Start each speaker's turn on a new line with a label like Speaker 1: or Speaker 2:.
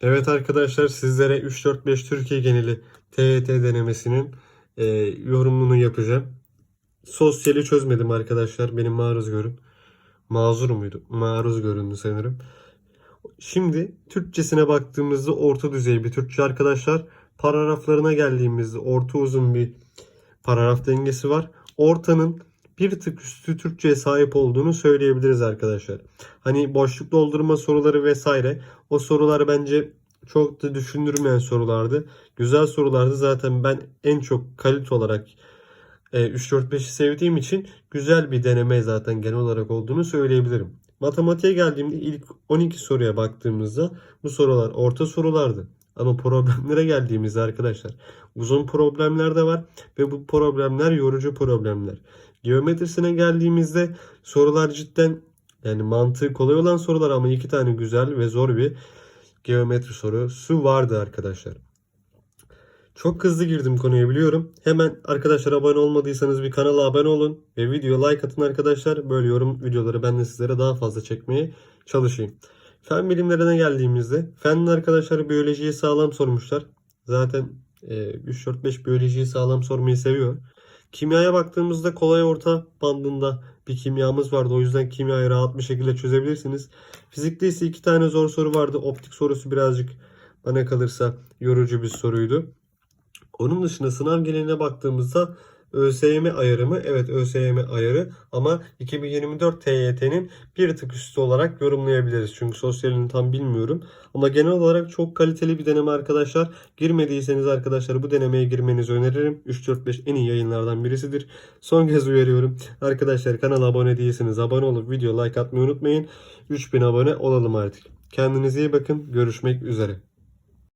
Speaker 1: Evet arkadaşlar sizlere 3-4-5 Türkiye geneli TYT denemesinin e, yorumunu yapacağım. Sosyali çözmedim arkadaşlar. Benim maruz görün. Mazur muydu? Maruz göründü sanırım. Şimdi Türkçesine baktığımızda orta düzey bir Türkçe arkadaşlar. Paragraflarına geldiğimizde orta uzun bir paragraf dengesi var. Ortanın bir tık üstü Türkçe'ye sahip olduğunu söyleyebiliriz arkadaşlar. Hani boşluk doldurma soruları vesaire o sorular bence çok da düşündürmeyen sorulardı. Güzel sorulardı. Zaten ben en çok kalite olarak e, 3-4-5'i sevdiğim için güzel bir deneme zaten genel olarak olduğunu söyleyebilirim. Matematiğe geldiğimde ilk 12 soruya baktığımızda bu sorular orta sorulardı. Ama problemlere geldiğimizde arkadaşlar uzun problemler de var ve bu problemler yorucu problemler. Geometrisine geldiğimizde sorular cidden yani mantığı kolay olan sorular ama iki tane güzel ve zor bir geometri sorusu vardı arkadaşlar. Çok hızlı girdim konuya biliyorum. Hemen arkadaşlar abone olmadıysanız bir kanala abone olun ve video like atın arkadaşlar. Böyle yorum videoları ben de sizlere daha fazla çekmeye çalışayım. Fen bilimlerine geldiğimizde fenli arkadaşlar biyolojiyi sağlam sormuşlar. Zaten e, 3-4-5 biyolojiyi sağlam sormayı seviyor. Kimyaya baktığımızda kolay orta bandında bir kimyamız vardı. O yüzden kimyayı rahat bir şekilde çözebilirsiniz. Fizikte ise iki tane zor soru vardı. Optik sorusu birazcık bana kalırsa yorucu bir soruydu. Onun dışında sınav geneline baktığımızda ÖSYM ayarı? Evet ÖSYM ayarı ama 2024 TYT'nin bir tık üstü olarak yorumlayabiliriz. Çünkü sosyalini tam bilmiyorum. Ama genel olarak çok kaliteli bir deneme arkadaşlar. Girmediyseniz arkadaşlar bu denemeye girmenizi öneririm. 3-4-5 en iyi yayınlardan birisidir. Son kez uyarıyorum. Arkadaşlar kanala abone değilseniz abone olup video like atmayı unutmayın. 3000 abone olalım artık. Kendinize iyi bakın. Görüşmek üzere.